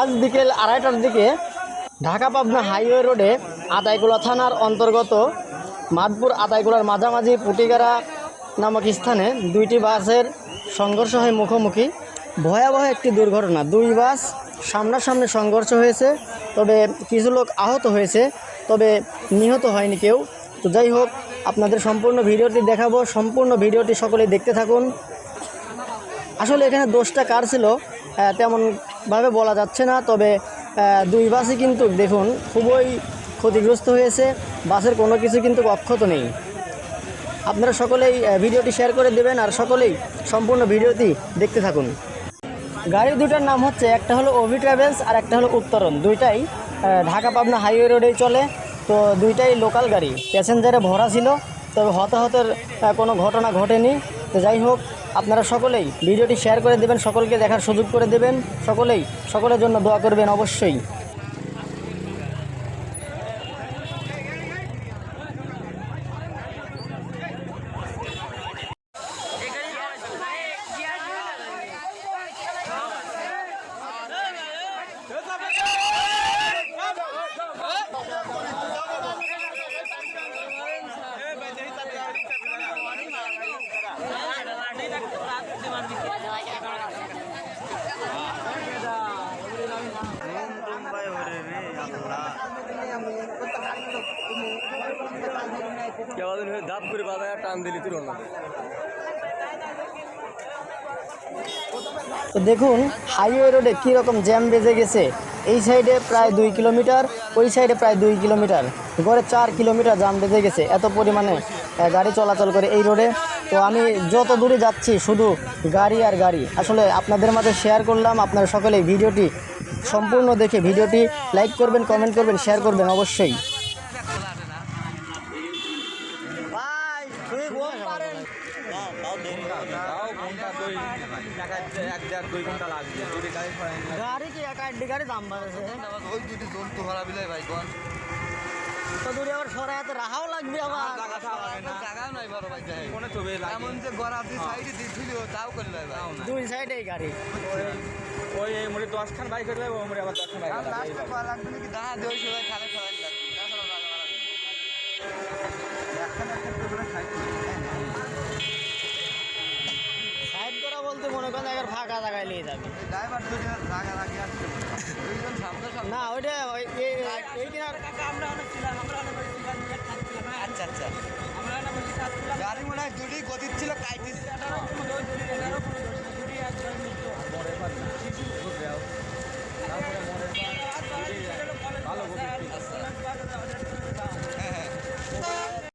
আজ বিকেল আড়াইটার দিকে ঢাকা পাবনা হাইওয়ে রোডে আদাইগুলা থানার অন্তর্গত মাদপুর আদাইগুলার মাঝামাঝি পুটিগারা নামক স্থানে দুইটি বাসের সংঘর্ষ হয়ে মুখোমুখি। ভয়াবহ একটি দুর্ঘটনা। দুই বাস সামনাসামনি সংঘর্ষ হয়েছে, তবে কিছু লোক আহত হয়েছে, তবে নিহত হয়নি কেউ। তো যাই হোক, আপনাদের সম্পূর্ণ ভিডিওটি দেখাবো। সম্পূর্ণ ভিডিওটি সকলেই দেখতে থাকুন। আসলে এখানে দোষটা কার ছিল? তেমনভাবে বলা যাচ্ছে না, তবে দুই বাসই কিন্তু দেখুন খুবই ক্ষতিগ্রস্ত হয়েছে, বাসের কোনো কিছু কিন্তু অক্ষত নেই। আপনারা সকলেই ভিডিওটি শেয়ার করে দেবেন আর সকলেই সম্পূর্ণ ভিডিওটি দেখতে থাকুন। গাড়ি দুটার নাম হচ্ছে, একটা হলো ওভি ট্রাভেলস আর একটা হলো উত্তরণ। দুইটাই ঢাকা পাবনা হাইওয়ে রোডেই চলে, তো দুইটাই লোকাল গাড়ি। প্যাসেঞ্জারে ভরা ছিল, তবে হতাহতের কোনো ঘটনা ঘটেনি। তো যাই হোক আপনারা সকলেই ভিডিওটি শেয়ার করে দেবেন, সকলকে দেখার সুযোগ করে দেবেন। সকলেই, সকলের জন্য দোয়া করবেন অবশ্যই। করে টান দিলি তো দেখুন হাইওয়ে রোডে কীরকম জ্যাম বেজে গেছে। এই সাইডে প্রায় দুই কিলোমিটার ওই সাইডে প্রায় দুই কিলোমিটার গড়ে চার কিলোমিটার জ্যাম বেজে গেছে। এত পরিমাণে গাড়ি চলাচল করে এই রোডে তো আমি যত দূরে যাচ্ছি, শুধু গাড়ি আর গাড়ি। আসলে আপনাদের মাঝে শেয়ার করলাম, আপনারা সকলে ভিডিওটি সম্পূর্ণ দেখে ভিডিওটি লাইক করবেন কমেন্ট করবেন শেয়ার করবেন অবশ্যই। গাড়ি কি এক আড্ডি গাড়ি দাম বাড়ছে? ওই যদি জন্তু হারা বিলে ভাই কোন তো দূরে আবার সরাই এত রাহাও লাগবে আবার। জায়গা নাই বড় ভাই যাই এমন যে গড়া দি সাইডে দিছিল তাও করলে ভাই। দুই সাইডেই গাড়ি। ওই এই মুড়ি দশ খান বাইক হলে ও মুড়ি আবার দশ খান বাইক লাস্ট পা লাগবে নাকি? দাঁড়া দেই সবাই খালে সবাই লাগবে তাছাড়া লাগবে সামনে না ওইটা ওই- এই এই